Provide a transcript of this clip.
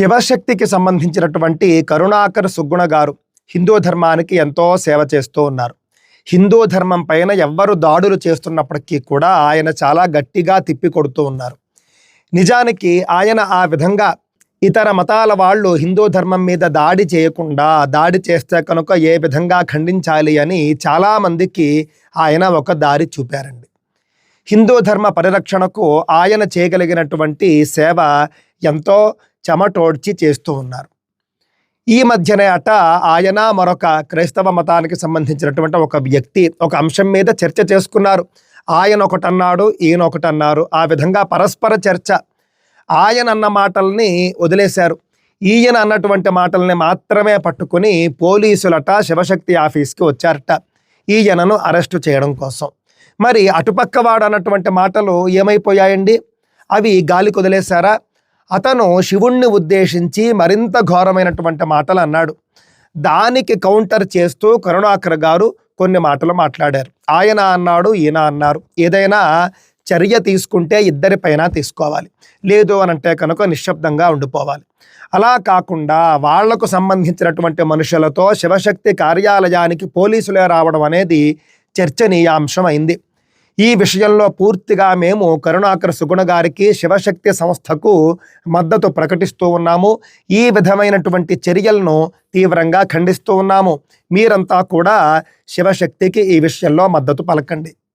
శివశక్తికి సంబంధించినటువంటి కరుణాకర్ సుగ్గుణ గారు హిందూ ధర్మానికి ఎంతో సేవ చేస్తూ ఉన్నారు. హిందూ ధర్మం పైన ఎవ్వరు దాడులు చేస్తున్నప్పటికీ కూడా ఆయన చాలా గట్టిగా తిప్పి కొడుతూ ఉన్నారు. నిజానికి ఆయన ఆ విధంగా ఇతర మతాల వాళ్ళు హిందూ ధర్మం మీద దాడి చేయకుండా దాడి చేస్తే కనుక ఏ విధంగా ఖండించాలి అని చాలామందికి ఆయన ఒక దారి చూపారండి. హిందూ ధర్మ పరిరక్షణకు ఆయన చేయగలిగినటువంటి సేవ ఎంతో చెమటోడ్చి చేస్తూ ఉన్నారు. ఈ మధ్యనే అట ఆయన మరొక క్రైస్తవ మతానికి సంబంధించినటువంటి ఒక వ్యక్తి ఒక అంశం మీద చర్చ చేసుకున్నారు. ఆయన ఒకటన్నాడు ఈయన ఒకటన్నారు. ఆ విధంగా పరస్పర చర్చ ఆయన అన్న మాటల్ని వదిలేశారు. ఈయన అన్నటువంటి మాటల్ని మాత్రమే పట్టుకుని పోలీసులట శివశక్తి ఆఫీస్కి వచ్చారట ఈయనను అరెస్టు చేయడం కోసం. మరి అటుపక్క వాడు అన్నటువంటి మాటలు ఏమైపోయాయండి? అవి గాలికి వదిలేశారా? అతను శివుణ్ణి ఉద్దేశించి మరింత ఘోరమైనటువంటి మాటలు అన్నాడు. దానికి కౌంటర్ చేస్తూ కరుణాకర్ గారు కొన్ని మాటలు మాట్లాడారు. ఆయన అన్నాడు ఈయన అన్నారు. ఏదైనా చర్య తీసుకుంటే ఇద్దరిపైన తీసుకోవాలి. లేదు అని అంటే కనుక నిశ్శబ్దంగా ఉండిపోవాలి. అలా కాకుండా వాళ్ళకు సంబంధించినటువంటి మనుషులతో శివశక్తి కార్యాలయానికి పోలీసులే రావడం అనేది చర్చనీయాంశం అయింది. ఈ విషయంలో పూర్తిగా మేము కరుణాకర్ సుగుణ గారికి శివశక్తి సంస్థకు మద్దతు ప్రకటిస్తూ ఉన్నాము. ఈ విధమైనటువంటి చర్యలను తీవ్రంగా ఖండిస్తూ ఉన్నాము. మీరంతా కూడా శివశక్తికి ఈ విషయంలో మద్దతు పలకండి.